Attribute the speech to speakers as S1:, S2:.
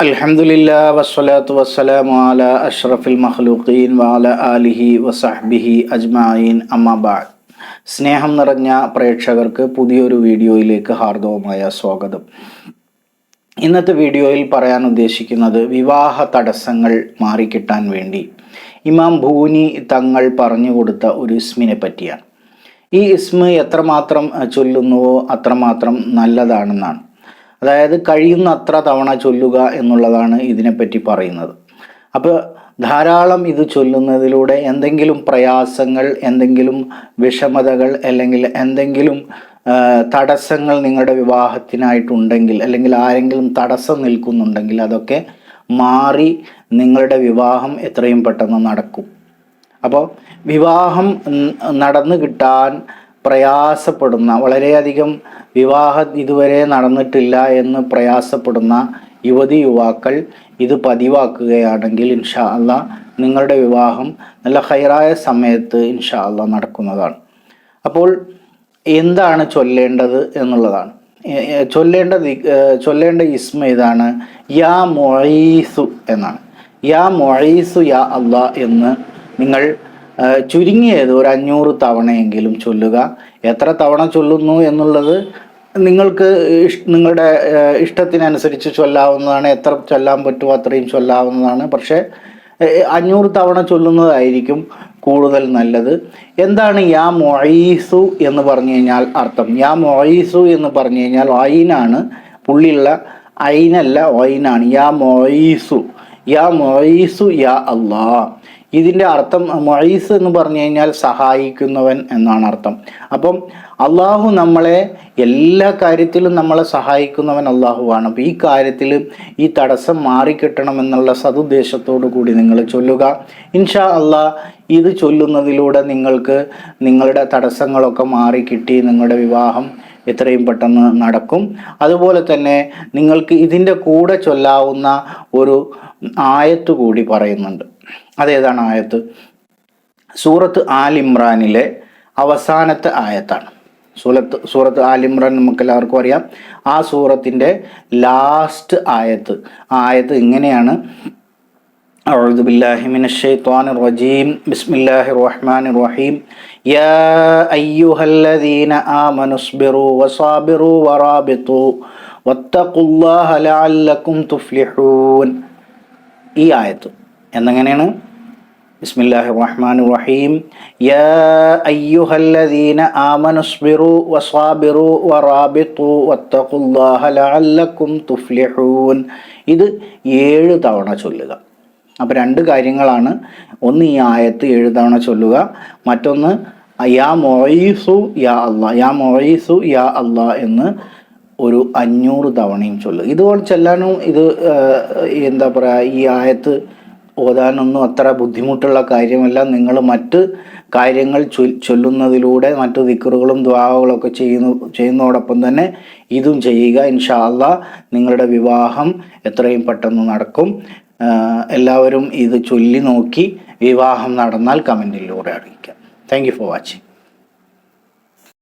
S1: അൽഹംദുലില്ലാ വസ്സലാത്തു വസ്സലാമു അല അഷ്റഫിൽ മഖ്ലൂഖീൻ വാല ആലിഹി വസഹ്ബിഹി അജ്മഈൻ. അമ്മാ ബഅദ്. സ്നേഹം നിറഞ്ഞ പ്രേക്ഷകർക്ക് പുതിയൊരു വീഡിയോയിലേക്ക് ഹാർദവമായ സ്വാഗതം. ഇന്നത്തെ വീഡിയോയിൽ പറയാൻ ഉദ്ദേശിക്കുന്നത് വിവാഹ തടസ്സങ്ങൾ മാറിക്കിട്ടാൻ വേണ്ടി. ഇമാം ഭൂനി തങ്ങൾ പറഞ്ഞു കൊടുത്ത ഒരു ഇസ്മിനെ പറ്റിയാണ്. ഈ ഇസ്മ എത്രമാത്രം ചൊല്ലുന്നുവോ അത്രമാത്രം നല്ലതാണെന്നാണ്. അതായത് കഴിയുന്ന അത്ര തവണ ചൊല്ലുക എന്നുള്ളതാണ് ഇതിനെപ്പറ്റി പറയുന്നത്. അപ്പോൾ ധാരാളം ഇത് ചൊല്ലുന്നതിലൂടെ എന്തെങ്കിലും പ്രയാസങ്ങൾ എന്തെങ്കിലും വിഷമതകൾ അല്ലെങ്കിൽ എന്തെങ്കിലും തടസ്സങ്ങൾ നിങ്ങളുടെ വിവാഹത്തിനായിട്ടുണ്ടെങ്കിൽ അല്ലെങ്കിൽ ആരെങ്കിലും തടസ്സം നിൽക്കുന്നുണ്ടെങ്കിൽ അതൊക്കെ മാറി നിങ്ങളുടെ വിവാഹം എത്രയും പെട്ടെന്ന് നടക്കും. അപ്പോൾ വിവാഹം നടന്നു കിട്ടാൻ പ്രയാസപ്പെടുന്ന വളരെയധികം വിവാഹം ഇതുവരെ നടന്നിട്ടില്ല എന്ന് പ്രയാസപ്പെടുന്ന യുവതി യുവാക്കൾ ഇത് പതിവാക്കുകയാണെങ്കിൽ ഇൻഷാ അല്ല നിങ്ങളുടെ വിവാഹം നല്ല ഹൈറായ സമയത്ത് ഇൻഷാ അല്ല നടക്കുന്നതാണ്. അപ്പോൾ എന്താണ് ചൊല്ലേണ്ടത് എന്നുള്ളതാണ്. ചൊല്ലേണ്ട ചൊല്ലേണ്ട ഇസ്മ ഇതാണ് യാ മൊഴീസു എന്നാണ്. യാ മൊഴീസു യാ അള്ളാ എന്ന് നിങ്ങൾ ചുരുങ്ങിയത് ഒരു അഞ്ഞൂറ് തവണയെങ്കിലും ചൊല്ലുക. എത്ര തവണ ചൊല്ലുന്നു എന്നുള്ളത് നിങ്ങൾക്ക് നിങ്ങളുടെ ഇഷ്ടത്തിനനുസരിച്ച് ചൊല്ലാവുന്നതാണ്. എത്ര ചൊല്ലാൻ പറ്റുമോ അത്രയും ചൊല്ലാവുന്നതാണ്. പക്ഷേ അഞ്ഞൂറ് തവണ ചൊല്ലുന്നതായിരിക്കും കൂടുതൽ നല്ലത്. എന്താണ് യാ മൊയീസു എന്ന് പറഞ്ഞു കഴിഞ്ഞാൽ അർത്ഥം? യാ മൊയീസു എന്ന് പറഞ്ഞു കഴിഞ്ഞാൽ ഐനാണ്. പുള്ളിയുള്ള ഐനല്ല ഒയിനാണ് യാ മൊയീസു യാ മൊയീസു യാ അള്ളാ. ഇതിന്റെ അർത്ഥം മൊയ്സ് എന്ന് പറഞ്ഞു കഴിഞ്ഞാൽ സഹായിക്കുന്നവൻ എന്നാണ് അർത്ഥം. അപ്പം അള്ളാഹു നമ്മളെ എല്ലാ കാര്യത്തിലും നമ്മളെ സഹായിക്കുന്നവൻ അള്ളാഹുവാണ്. അപ്പോൾ ഈ കാര്യത്തിൽ ഈ തടസ്സം മാറിക്കിട്ടണം എന്നുള്ള സതുദ്ദേശത്തോടു കൂടി നിങ്ങൾ ചൊല്ലുക. ഇൻഷാ അള്ളാ ഇത് ചൊല്ലുന്നതിലൂടെ നിങ്ങൾക്ക് നിങ്ങളുടെ തടസ്സങ്ങളൊക്കെ മാറിക്കിട്ടി നിങ്ങളുടെ വിവാഹം എത്രയും പെട്ടെന്ന് നടക്കും. അതുപോലെ തന്നെ നിങ്ങൾക്ക് ഇതിന്റെ കൂടെ ചൊല്ലാവുന്ന ഒരു ആയത്ത് കൂടി പറയുന്നുണ്ട് അതേതാണ് ആയത്ത് സൂറത്ത് ആൽ ഇമ്രാനിലെ അവസാനത്തെ ആയത്താണ് സൂറത്ത് സൂറത്ത് ആൽ ഇമ്രാൻ നമുക്ക് എല്ലാവർക്കും അറിയാം ആ സൂറത്തിൻ്റെ ലാസ്റ്റ് ആയത്ത് ആ ആയത്ത് ഇങ്ങനെയാണ് أعوذ بالله من الشيطان الرجيم بسم الله الرحمن الرحيم يا أيها الذين آمنوا اصبروا وصابروا ورابطوا واتقوا الله لعلكم تفلحون ഈ ആയത്ത്. എന്നെങ്ങനെയാണ്? ബിസ്മില്ലാഹി റഹ്മാൻ റഹീം യാ അയ്യുഹല്ലദീന ആമനുസ്ബിറു വസ്വാബിറു വറാബിത്തു വത്തഖുല്ലാഹ ലഅല്ലക്കും തുഫ്ലിഹൂൻ. ഇത് ഏഴ് തവണ ചൊല്ലുക. അപ്പോൾ രണ്ട് കാര്യങ്ങളാണ്. ഒന്ന് ഈ ആയത്ത് ഏഴ് തവണ ചൊല്ലുക. മറ്റൊന്ന് യാ മൊയ്സു യാ അള്ളാ യാ മൊയ്സു യാ അള്ളാ എന്ന് ഒരു അഞ്ഞൂറ് തവണയും ചൊല്ലുക ഇതുപോലെ ചെല്ലാനും ഇത് എന്താ പറയുക ഈ ആയത്ത് ഓതാനൊന്നും അത്ര ബുദ്ധിമുട്ടുള്ള കാര്യമല്ല. നിങ്ങൾ മറ്റ് കാര്യങ്ങൾ ചൊല്ലുന്നതിലൂടെ മറ്റു ദിക്കറുകളും ദ്വാവകളൊക്കെ ചെയ്യുന്നു ചെയ്യുന്നതോടൊപ്പം തന്നെ ഇതും ചെയ്യുക. ഇൻഷാല്ല നിങ്ങളുടെ വിവാഹം എത്രയും പെട്ടെന്ന് നടക്കും. എല്ലാവരും ഇത് ചൊല്ലി നോക്കി വിവാഹം നടന്നാൽ കമന്റിലൂടെ അറിയിക്കാം. Thank for watching